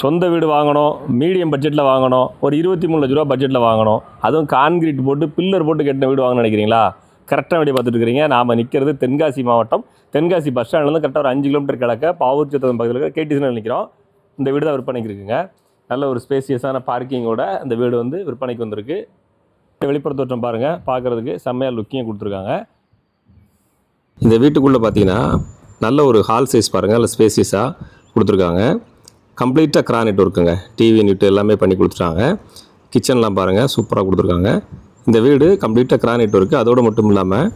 சொந்த வீடு வாங்கணும் மீடியம் பட்ஜெட்டில் வாங்கணும் ஒரு இருபத்தி மூணு லட்ச ரூபா பட்ஜெட்டில் வாங்கணும். அதுவும் கான்கிரீட் போட்டு பில்லர் போட்டு கட்டின வீடு வாங்கணும்னு நினைக்கிறீங்களா? கரெக்டாக வீடியோ பார்த்துட்டு இருக்கிறீங்க நாம் நிற்கிறது தென்காசி மாவட்டம். தென்காசி பஸ் ஸ்டாண்ட்லேருந்து கரெக்டாக ஒரு அஞ்சு கிலோமீட்டர் கிழக்க பாவூர் சத்திரம் பக்கத்தில் இருக்கிற கேடிசினில் நிற்கிறோம் இந்த வீடு தான் விற்பனைக்கு இருக்குங்க. நல்ல ஒரு ஸ்பேசியஸான பார்க்கிங்கோட இந்த வீடு வந்து விற்பனைக்கு வந்திருக்கு. வெளிப்புற தோற்றம் பாருங்கள் பார்க்குறதுக்கு செம்மையாக லுக்கியும் கொடுத்துருக்காங்க. இந்த வீட்டுக்குள்ளே பார்த்தீங்கன்னா நல்ல ஒரு ஹால் சைஸ் பாருங்கள் நல்ல ஸ்பேசியஸாக கொடுத்துருக்காங்க. கம்ப்ளீட்டாக கிரானைட் ஒர்க்குங்க. டிவி யூனிட் எல்லாமே பண்ணி கொடுத்துட்டாங்க. கிச்சன்லாம் பாருங்கள் சூப்பராக கொடுத்துருக்காங்க. இந்த வீடு கம்ப்ளீட்டாக கிரானைட் ஒர்க்கு. அதோடு மட்டும் இல்லாமல்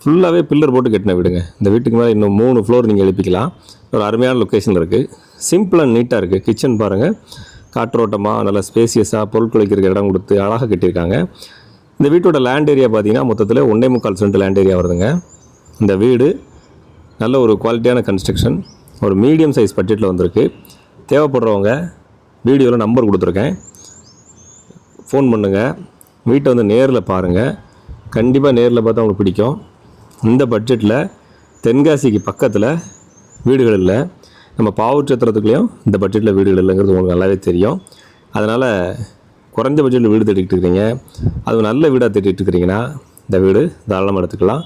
ஃபுல்லாகவே பில்லர் போட்டு கட்டின வீடுங்க. இந்த வீட்டுக்கு மேலே இன்னும் மூணு ஃப்ளோர் நீங்கள் எழுப்பிக்கலாம். ஒரு அருமையான லொக்கேஷனில் இருக்குது சிம்பிள் அண்ட் நீட்டாக இருக்குது கிச்சன் பாருங்கள் காற்றோட்டமாக நல்லா ஸ்பேசியஸாக பொருட்கள் வைக்கிறதுக்கு இடம் கொடுத்து அழகாக கட்டியிருக்காங்க. இந்த வீட்டோட லேண்ட் ஏரியா பார்த்தீங்கன்னா மொத்தத்தில் ஒன்றே முக்கால் சென்ட் லேண்ட் ஏரியா வருதுங்க. இந்த வீடு நல்ல ஒரு குவாலிட்டியான கன்ஸ்ட்ரக்ஷன் ஒரு மீடியம் சைஸ் பட்ஜெட்டில் வந்திருக்கு. தேவைப்படுறவங்க வீடியோவில் நம்பர் கொடுத்துருக்கேன். ஃபோன் பண்ணுங்கள் வீட்டை வந்து நேரில் பாருங்கள் கண்டிப்பாக நேரில் பார்த்தா உங்களுக்கு பிடிக்கும். இந்த பட்ஜெட்டில் தென்காசிக்கு பக்கத்தில் வீடுகள் இல்லை. நம்ம பாவச்சத்திரத்துக்குள்ளேயும் இந்த பட்ஜெட்டில் வீடுகள் இல்லைங்கிறது உங்களுக்கு நல்லாவே தெரியும். அதனால் குறைஞ்ச பட்ஜெட்டில் வீடு தேடிட்டு இருக்கிறீங்க. அது நல்ல வீடாக தேடிட்டு இருக்கிறீங்கன்னா இந்த வீடு தாராளமாக எடுத்துக்கலாம்.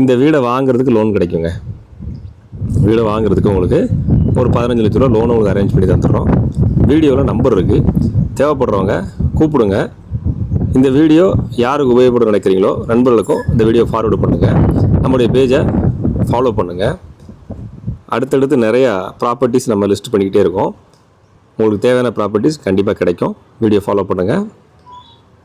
இந்த வீடை வாங்குறதுக்கு லோன் கிடைக்குங்க. வீடை வாங்குறதுக்கு உங்களுக்கு ஒரு பதினஞ்சு லட்ச ரூபா லோன் உங்களுக்கு அரேஞ்ச் பண்ணி தந்துடுறோம். வீடியோவில் நம்பர் இருக்குது தேவைப்படுறவங்க கூப்பிடுங்க. இந்த வீடியோ யாருக்கு உபயோகப்படும் நினைக்கிறீங்களோ நண்பர்களுக்கும் இந்த வீடியோ ஃபார்வேர்டு பண்ணுங்கள் நம்முடைய பேஜை ஃபாலோ பண்ணுங்கள் அடுத்தடுத்து நிறையா ப்ராப்பர்ட்டிஸ் நம்ம லிஸ்ட் பண்ணிக்கிட்டே இருக்கோம். உங்களுக்கு தேவையான ப்ராப்பர்ட்டிஸ் கண்டிப்பாக கிடைக்கும். வீடியோ ஃபாலோ பண்ணுங்கள்